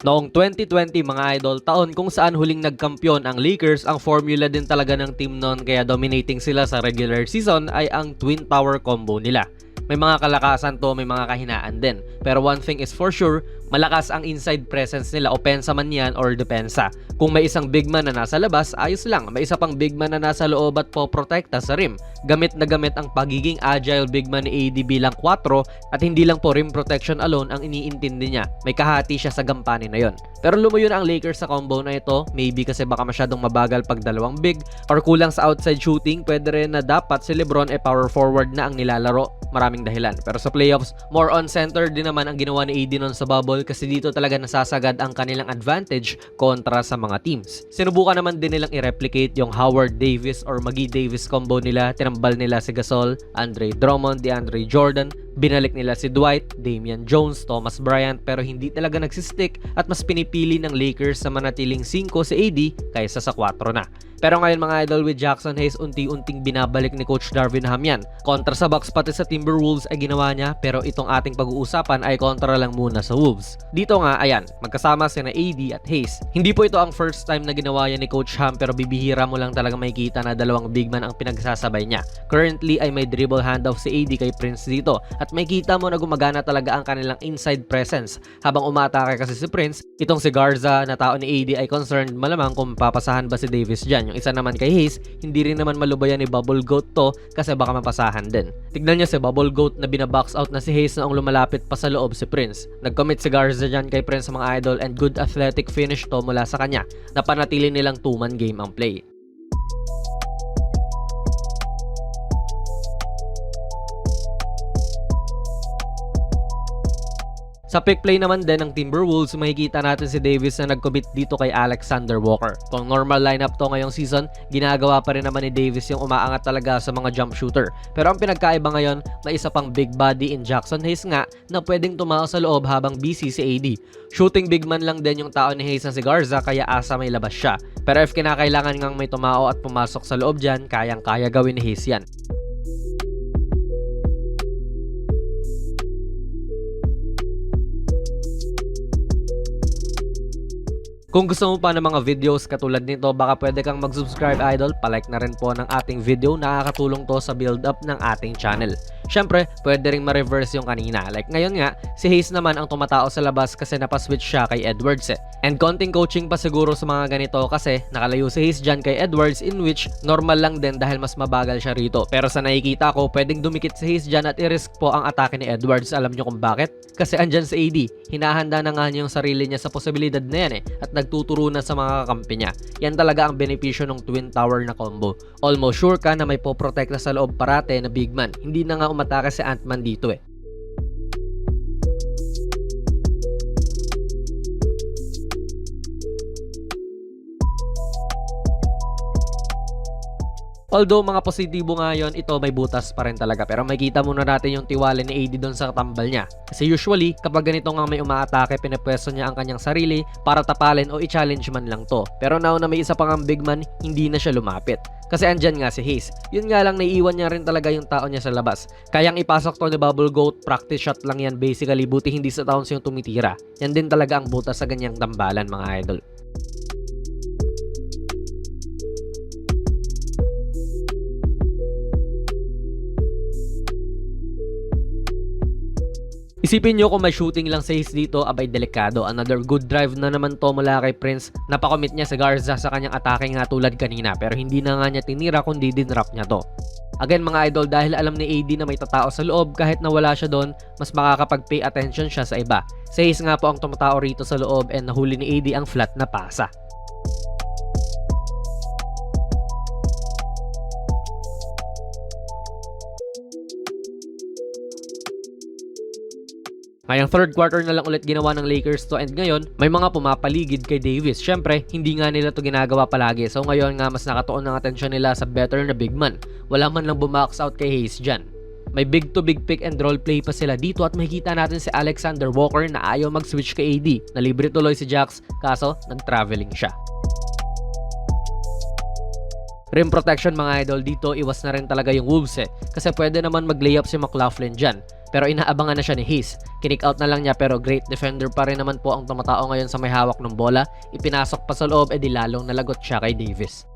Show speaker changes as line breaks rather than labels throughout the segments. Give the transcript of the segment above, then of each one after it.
Noong 2020 mga idol, taon kung saan huling nagkampiyon ang Lakers, ang formula din talaga ng team noon kaya dominating sila sa regular season ay ang Twin Tower combo nila. May mga kalakasan to, may mga kahinaan din. Pero one thing is for sure, malakas ang inside presence nila, opensa man yan or depensa. Kung may isang big man na nasa labas, ayos lang. May isa pang big man na nasa loob at poprotekta sa rim. Gamit na gamit ang pagiging agile big man ni AD bilang 4 at hindi lang po rim protection alone ang iniintindi niya. May kahati siya sa gampanin na yon. Pero lumuyo na ang Lakers sa combo na ito, maybe kasi baka masyadong mabagal pag dalawang big or kulang sa outside shooting, pwede rin na dapat si Lebron ay power forward na ang nilalaro. Maraming dahilan. Pero sa playoffs, more on center din naman ang ginawa ni AD noon sa bubble kasi dito talaga nasasagad ang kanilang advantage kontra sa mga teams. Sinubukan naman din nilang i-replicate yung Howard Davis or Magee Davis combo nila. Tinambal nila si Gasol, Andre Drummond, DeAndre Jordan, Binalik nila si Dwight, Damian Jones, Thomas Bryant pero hindi talaga nagsistick at mas pinipili ng Lakers sa manatiling 5 si AD kaysa sa 4 na. Pero ngayon mga idol with Jackson Hayes unti-unting binabalik ni Coach Darvin Ham yan. Kontra sa Bucks pati sa Timberwolves ay ginawa niya pero itong ating pag-uusapan ay kontra lang muna sa Wolves. Dito nga ayan, magkasama sina AD at Hayes. Hindi po ito ang first time na ginawa yan ni Coach Ham pero bibihira mo lang talaga makikita na dalawang big man ang pinagsasabay niya. Currently ay may dribble handoff si AD kay Prince dito at may kita mo na gumagana talaga ang kanilang inside presence. Habang umatake kasi si Prince, itong si Garza na tao ni AD ay concerned malamang kung papasahan ba si Davis dyan. Yung isa naman kay Hayes, hindi rin naman malubayan ni Bubble Goat to kasi baka mapasahan din. Tignan niya si Bubble Goat na binabox out na si Hayes na ang lumalapit pa sa loob si Prince. Nag-commit si Garza dyan kay Prince sa mga idol and good athletic finish to mula sa kanya. Napanatili nilang 2-man game ang play. Sa pick play naman din ng Timberwolves, makikita natin si Davis na nag-commit dito kay Alexander Walker. Kung normal lineup to ngayong season, ginagawa pa rin naman ni Davis yung umaangat talaga sa mga jump shooter. Pero ang pinagkaiba ngayon, may isa pang big body in Jackson Hayes nga na pwedeng tumao sa loob habang busy si AD. Shooting big man lang din yung tao ni Hayes na si Garza kaya asa may labas siya. Pero if kinakailangan ngang may tumao at pumasok sa loob dyan, kayang-kaya gawin ni Hayes yan. Kung gusto mo pa ng mga videos katulad nito, baka pwede kang mag-subscribe idol, palike na rin po ng ating video, nakakatulong to sa build up ng ating channel. Syempre, pwede ring ma-reverse yung kanina. Like ngayon nga, si Hayes naman ang tumatao sa labas kasi napaswitch siya kay Edwards eh. And konting coaching pa siguro sa mga ganito kasi nakalayo si Hayes dyan kay Edwards in which normal lang din dahil mas mabagal siya rito. Pero sa nakikita ko, pwedeng dumikit si Hayes dyan at i-risk po ang atake ni Edwards. Alam nyo kung bakit? Kasi andyan si AD. Hinahanda na nga niya yung sarili niya sa posibilidad na yan eh. At nagtuturo na sa mga kakampi niya. Yan talaga ang benepisyo ng Twin Tower na combo. Almost sure ka na may poprotect na sa loob parate na big man. Hindi na nga umatake si Ant-Man dito eh. Although mga positibo nga yon, ito may butas pa rin talaga. Pero makikita muna natin yung tiwala ni AD doon sa tambal niya. Kasi usually, kapag ganito nga may umaatake, pinapwesto niya ang kanyang sarili para tapalin o i-challenge man lang to. Pero now na may isa pang ang big man, hindi na siya lumapit. Kasi andyan nga si Hayes. Yun nga lang naiiwan niya rin talaga yung tao niya sa labas. Kayang ipasok to ni Bubble Goat, practice shot lang yan basically, buti hindi sa towns yung tumitira. Yan din talaga ang butas sa ganyang tambalan mga idol. Isipin nyo kung may shooting lang sa Hayes dito, abay delikado. Another good drive na naman to mula kay Prince. Napakomit niya sa Garza sa kanyang atake nga tulad kanina pero hindi na nga niya tinira kundi dinrap niya to. Again mga idol, dahil alam ni AD na may tatao sa loob kahit na wala siya doon, mas makakapag-pay attention siya sa iba. Si Hayes nga po ang tumatao rito sa loob and nahuli ni AD ang flat na pasa. Ngayong third quarter na lang ulit ginawa ng Lakers to and ngayon, may mga pumapaligid kay Davis. Syempre, hindi nga nila to ginagawa palagi. So ngayon nga mas nakatuon ng atensyon nila sa better na big man. Wala man lang bumax out kay Hayes dyan. May big to big pick and roll play pa sila dito at makikita natin si Alexander Walker na ayaw mag-switch kay AD. Nalibre tuloy si Jax kaso nag-traveling siya. Rim protection mga idol dito, iwas na rin talaga yung Wolves eh. Kasi pwede naman mag-layup si McLaughlin dyan. Pero inaabangan na siya ni Hayes. Kinik out na lang niya pero great defender pa rin naman po ang tumatao ngayon sa may hawak ng bola. Ipinasok pa sa loob edi lalong nalagot siya kay Davis.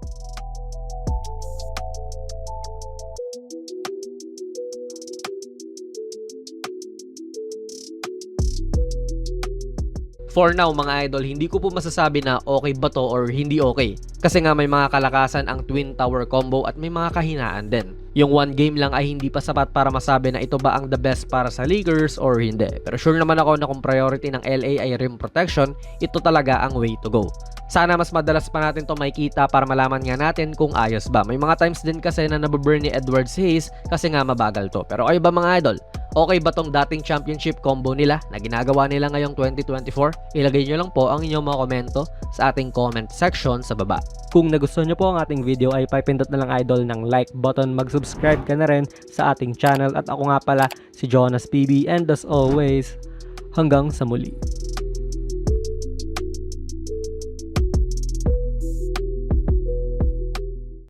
For now mga idol, hindi ko po masasabi na okay ba to or hindi okay. Kasi nga may mga kalakasan ang Twin Tower combo at may mga kahinaan din. Yung one game lang ay hindi pa sapat para masabi na ito ba ang the best para sa Lakers or hindi. Pero sure naman ako na kung priority ng LA ay rim protection, ito talaga ang way to go. Sana mas madalas pa natin to makikita para malaman nga natin kung ayos ba. May mga times din kasi na nababurn ni Edwards Hayes kasi nga mabagal to. Pero kayo ba mga idol? Okay ba tong dating championship combo nila na ginagawa nila ngayong 2024? Ilagay nyo lang po ang inyong mga komento sa ating comment section sa baba.
Kung nagustuhan nyo po ang ating video ay papindot na lang idol ng like button, mag-subscribe ka na rin sa ating channel at ako nga pala si Jonas PB and as always, hanggang sa muli.